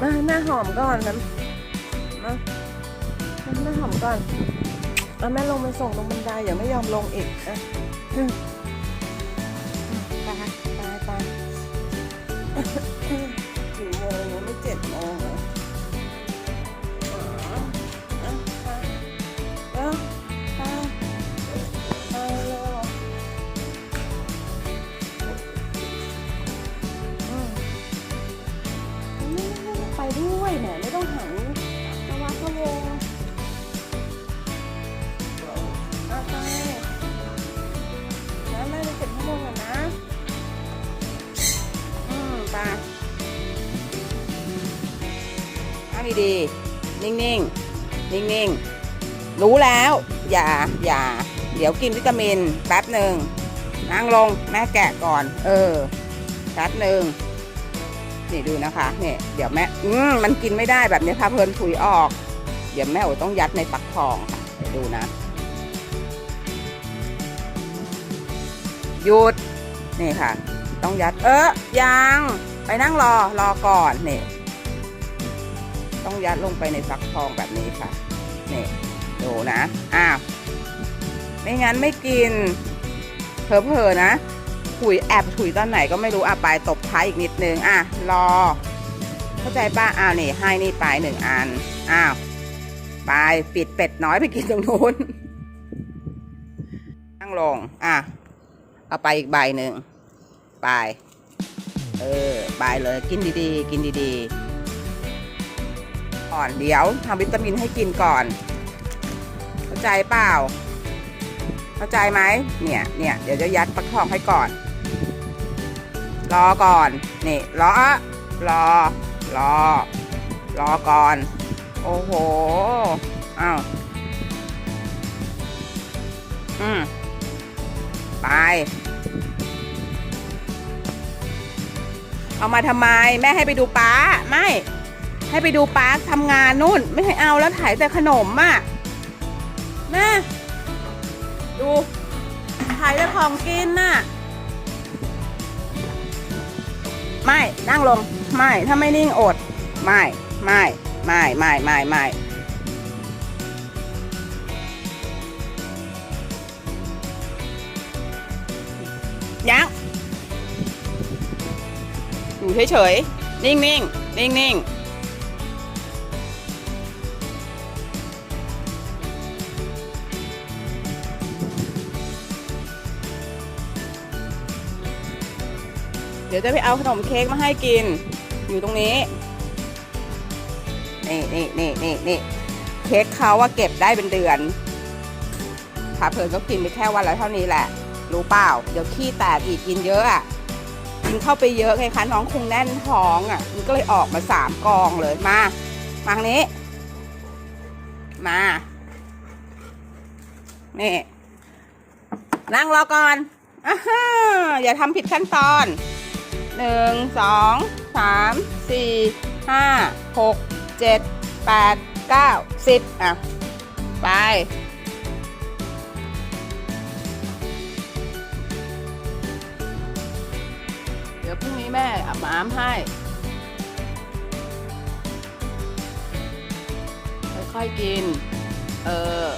มาให้แม่หอมก่อนนะมาให้แม่หอมก่อนเอาแม่ลงไปส่งลงบันไดอย่าไม่ยอมลงอีกอะไปไปไป งดีๆ นิ่งๆ นิ่งๆ รู้แล้ว อย่า อย่า เดี๋ยวกินวิตามินแป๊บหนึ่ง นั่งลง แม่แกะก่อน เออ แป๊บหนึ่ง นี่ดูนะคะ เนี่ย เดี๋ยวแม่ อืมมันกินไม่ได้แบบนี้พาเพลินถุยออก เดี๋ยวแม่โอต้องยัดในปักทองค่ะดูนะ หยุด นี่ค่ะ ต้องยัด เออยัง ไปนั่งรอ รอก่อน เนี่ย ต้องยัดลงไปในฟักทองแบบนี้ค่ะนี่ดูนะอ้าวไม่งั้นไม่กินเผลอๆนะถุยแอบถุยตอนไหนก็ไม่รู้อะไปตบท้ายอีกนิดนึงอะรอ เข้าใจป้าอ้าวนี่ให้นี่ไปหนึ่งอันอ้าวไปปิดเป็ดน้อยไปกินตรงนู้นนั่งลงอะเอาไปอีกใบหนึ่งไปเออไปเลยกินดีๆ กินดีๆ ก่อนเดี๋ยวทำวิตามินให้กินก่อน เข้าใจเปล่า เข้าใจไหมเนี่ยเนี่ยเดี๋ยวจะยัดประคองให้ก่อน รอก่อนนี่รอรอรอ รอก่อน โอ้โหอ้าวอืมไปเอามาทำไม แม่ให้ไปดูป้า ไม่ ให้ไปดูป้าทำงานนู่น ไม่ให้เอาแล้วถ่ายแต่ขนมอะแม่ดู ถ่ายแต่ของกินน่ะ ไม่ นั่งลง ไม่ ถ้าไม่นิ่งอด ไม่ ไม่ ไม่ ไม่ ไม่ ไม่ยังอยู่เฉยๆ นิ่งๆ นิ่งๆ เดี๋ยวจะไปเอาขนมเค้กมาให้กิน อยู่ตรงนี้ นี่นี่นี่นี่นี่เค้กเขาว่าเก็บได้เป็นเดือนถ้าเพลินก็กินไปแค่วันละเท่านี้แหละ รู้เปล่า เดี๋ยวขี้แตกอีกกินเยอะอะ กินเข้าไปเยอะไงคะน้องคงแน่นท้องอะ มันก็เลยออกมาสามกองเลย มา มาทางนี้ มา นี่ นั่งรอก่อนออย่าทำผิดขั้นตอน หนึ่งสองสามสี่ห้าหกเจ็ดแปดเก้าสิบอะ ไป เดี๋ยวพรุ่งนี้แม่อาบน้ำให้ ค่อยๆกิน เออ